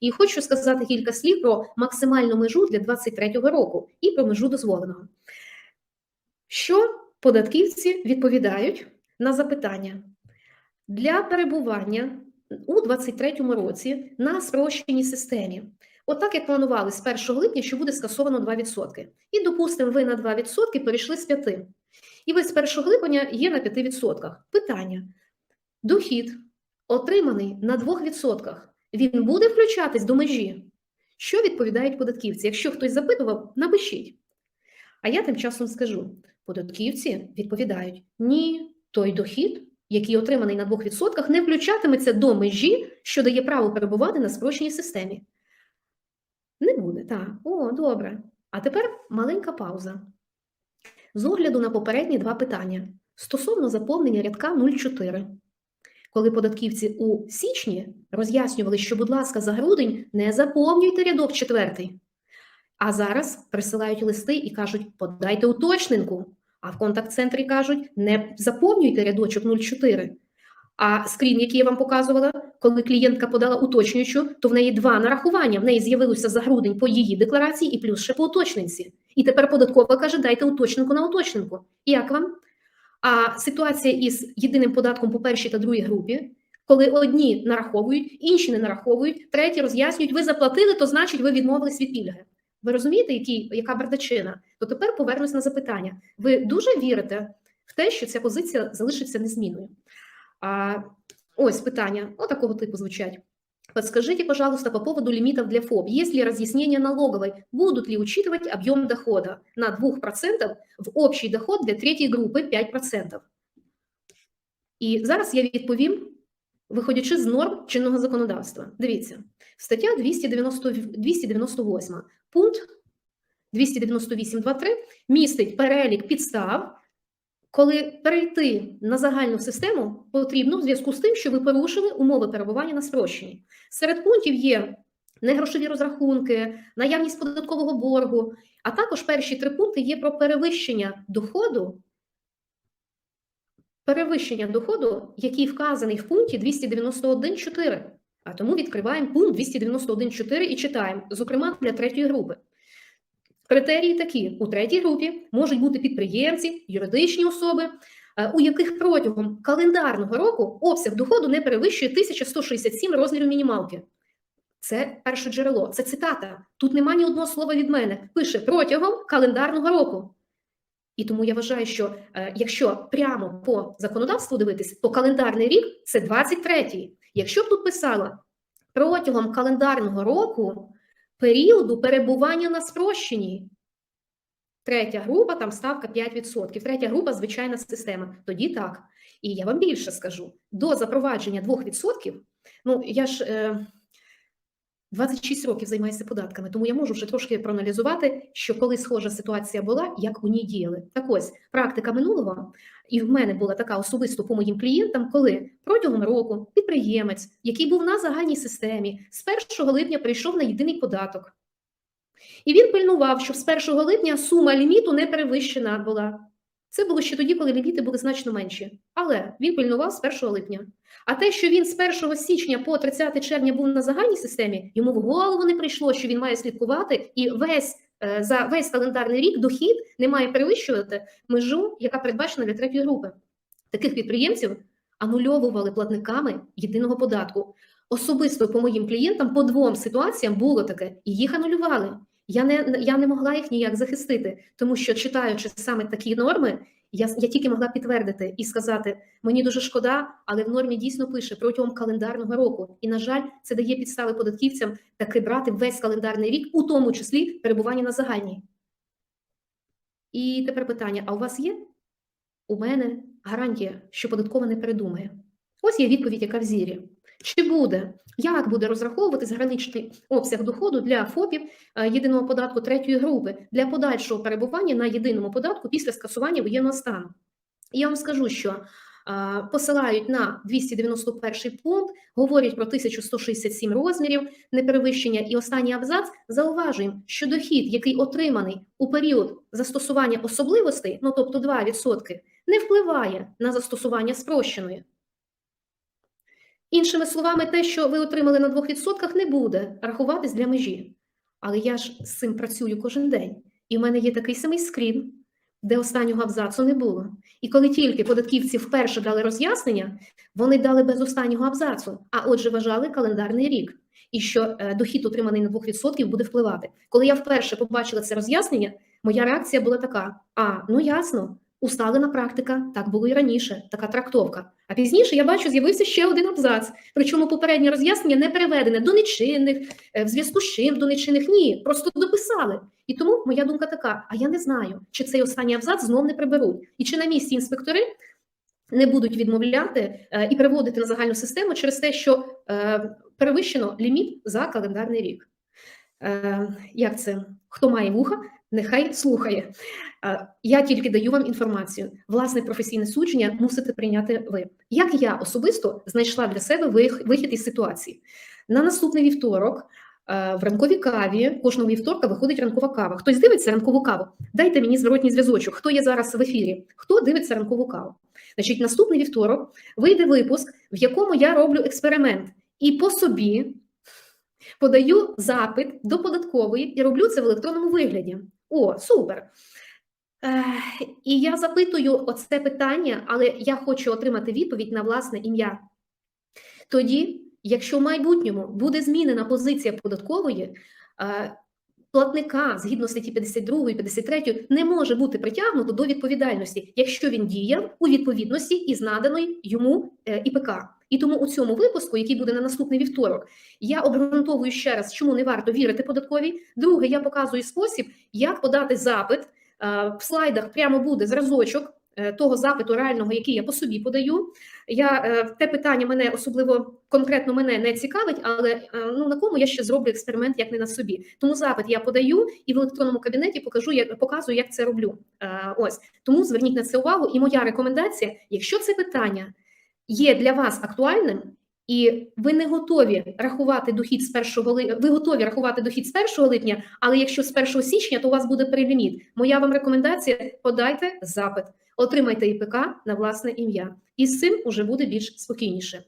І хочу сказати кілька слів про максимальну межу для 2023 року і про межу дозволеного. Що податківці відповідають на запитання для перебування у 2023 році на спрощеній системі? Отак, як планували з 1 липня, що буде скасовано 2%. І, допустимо, ви на 2% перейшли з 5%. І ви з 1 липня є на 5%. Питання: дохід, отриманий на 2%, він буде включатись до межі? Що відповідають податківці? Якщо хтось запитував, напишіть. А я тим часом скажу: податківці відповідають: ні, той дохід, який отриманий на 2%, не включатиметься до межі, що дає право перебувати на спрощеній системі. Не буде, так. О, добре. А тепер маленька пауза. З огляду на попередні два питання стосовно заповнення рядка 04. Коли податківці у січні роз'яснювали, що, будь ласка, за грудень не заповнюйте рядок четвертий. А зараз присилають листи і кажуть, подайте уточненку. А в контакт-центрі кажуть, не заповнюйте рядочок 04. А скрін, який я вам показувала, коли клієнтка подала уточнюючу, то в неї два нарахування. В неї з'явилося за грудень по її декларації і плюс ще по уточненці. І тепер податкова каже, дайте уточненку на уточненку. Як вам? А ситуація із єдиним податком по першій та другій групі, коли одні нараховують, інші не нараховують, треті роз'яснюють, ви заплатили, то значить ви відмовились від пільги. Ви розумієте, які, яка бардачина? То тепер повернусь на запитання. Ви дуже вірите в те, що ця позиція залишиться незмінною? А, ось питання, отакого типу звучать. Подскажите, пожалуйста, по поводу лимитов для ФОП. Есть ли разъяснения налоговой? Будут ли учитывать объем дохода на 2% в общий доход для третьей групи 5%? І зараз я відповім, виходячи з норм чинного законодавства. Дивіться, стаття 290, 298, пункт 298.2.3 містить перелік підстав, коли перейти на загальну систему потрібно в зв'язку з тим, що ви порушили умови перебування на спрощенні. Серед пунктів є негрошові розрахунки, наявність податкового боргу, а також перші три пункти є про перевищення доходу, перевищення доходу, який вказаний в пункті 291.4. А тому відкриваємо пункт 291.4 і читаємо, зокрема для третьої групи. Критерії такі: у третій групі можуть бути підприємці, юридичні особи, е, у яких протягом календарного року обсяг доходу не перевищує 1167 розмірів мінімалки. Це перше джерело, це цитата. Тут немає ні одного слова від мене. Пише протягом календарного року. І тому я вважаю, що е, якщо прямо по законодавству дивитись, то календарний рік це 23-й. Якщо б тут писало протягом календарного року періоду перебування на спрощенні. Третя група, там ставка 5%. Третя група звичайна система. Тоді так. І я вам більше скажу: до запровадження 2%, ну я ж е, 26 років займаюся податками, тому я можу вже трошки проаналізувати, що коли схожа ситуація була, як у ній діяли. Так ось практика минулого, і в мене була така особисто по моїм клієнтам, коли протягом року підприємець, який був на загальній системі, з 1 липня прийшов на єдиний податок. І він пильнував, що з 1 липня сума ліміту не перевищена була. Це було ще тоді, коли ліміти були значно менші. Але він пильнував з 1 липня. А те, що він з 1 січня по 30 червня був на загальній системі, йому в голову не прийшло, що він має слідкувати, і весь е, за весь календарний рік дохід не має перевищувати межу, яка передбачена для третьої групи. Таких підприємців анульовували платниками єдиного податку. Особисто по моїм клієнтам по двом ситуаціям було таке, і їх анулювали. Я не я не могла їх ніяк захистити, тому що читаючи саме такі норми, я я тільки могла підтвердити і сказати: мені дуже шкода, але в нормі дійсно пише протягом календарного року. І, на жаль, це дає підстави податківцям таки брати весь календарний рік, у тому числі перебування на загальній. І тепер питання: а у вас є? У мене гарантія, що податкова не передумає. Ось є відповідь, яка в зірі. Чи буде, як буде розраховуватись граничний обсяг доходу для ФОПів е, єдиного податку третьої групи для подальшого перебування на єдиному податку після скасування воєнного стану? Я вам скажу, що е, посилають на 291 пункт, говорять про 1167 розмірів неперевищення, і останній абзац зауважуємо, що дохід, який отриманий у період застосування особливостей, ну тобто 2%, не впливає на застосування спрощеної. Іншими словами, те, що ви отримали на 2%, не буде рахуватись для межі. Але я ж з цим працюю кожен день. І в мене є такий самий скрін, де останнього абзацу не було. І коли тільки податківці вперше дали роз'яснення, вони дали без останнього абзацу, а отже, вважали календарний рік. І що е, дохід, отриманий на 2%, буде впливати. Коли я вперше побачила це роз'яснення, моя реакція була така: а ну ясно, усталена практика, так було і раніше, така трактовка. А пізніше я бачу, з'явився ще один абзац. Причому попереднє роз'яснення не переведене до нечинних, е, в зв'язку з чим до нечинних. Ні, просто дописали. І тому моя думка така: а я не знаю, чи цей останній абзац знов не приберуть, і чи на місці інспектори не будуть відмовляти е, і переводити на загальну систему через те, що е, перевищено ліміт за календарний рік. Як це? Хто має вуха, нехай слухає. Е, я тільки даю вам інформацію. Власне професійне судження мусите прийняти ви. Як я особисто знайшла для себе вихід із ситуації? На наступний вівторок е, в ранковій каві кожного вівторка виходить ранкова кава. Хтось дивиться ранкову каву? Дайте мені зворотній зв'язочок. Хто є зараз в ефірі? Хто дивиться ранкову каву? Значить, наступний вівторок вийде випуск, в якому я роблю експеримент і по собі подаю запит до податкової і роблю це в електронному вигляді. О, супер! Е, і я запитую оце питання, але я хочу отримати відповідь на власне ім'я. Тоді, якщо в майбутньому буде змінена позиція податкової, е, платника згідно статті 52 і 53 не може бути притягнуто до відповідальності, якщо він діяв у відповідності із наданої йому е, ІПК. І тому у цьому випуску, який буде на наступний вівторок, я обґрунтовую ще раз, чому не варто вірити податковій. Друге, я показую спосіб, як подати запит. Е, В слайдах прямо буде зразочок е, того запиту реального, який я по собі подаю. Я е, те питання мене особливо конкретно мене не цікавить, але ну на кому я ще зроблю експеримент, як не на собі. Тому запит я подаю і в електронному кабінеті покажу, як показую, як це роблю. Ось тому зверніть на це увагу. І моя рекомендація: якщо це питання є для вас актуальним. І ви не готові рахувати дохід з 1 липня, ви готові рахувати дохід з 1 липня, але якщо з 1 січня, то у вас буде переліміт. Моя вам рекомендація: подайте запит, отримайте ІПК на власне ім'я, і з цим уже буде більш спокійніше.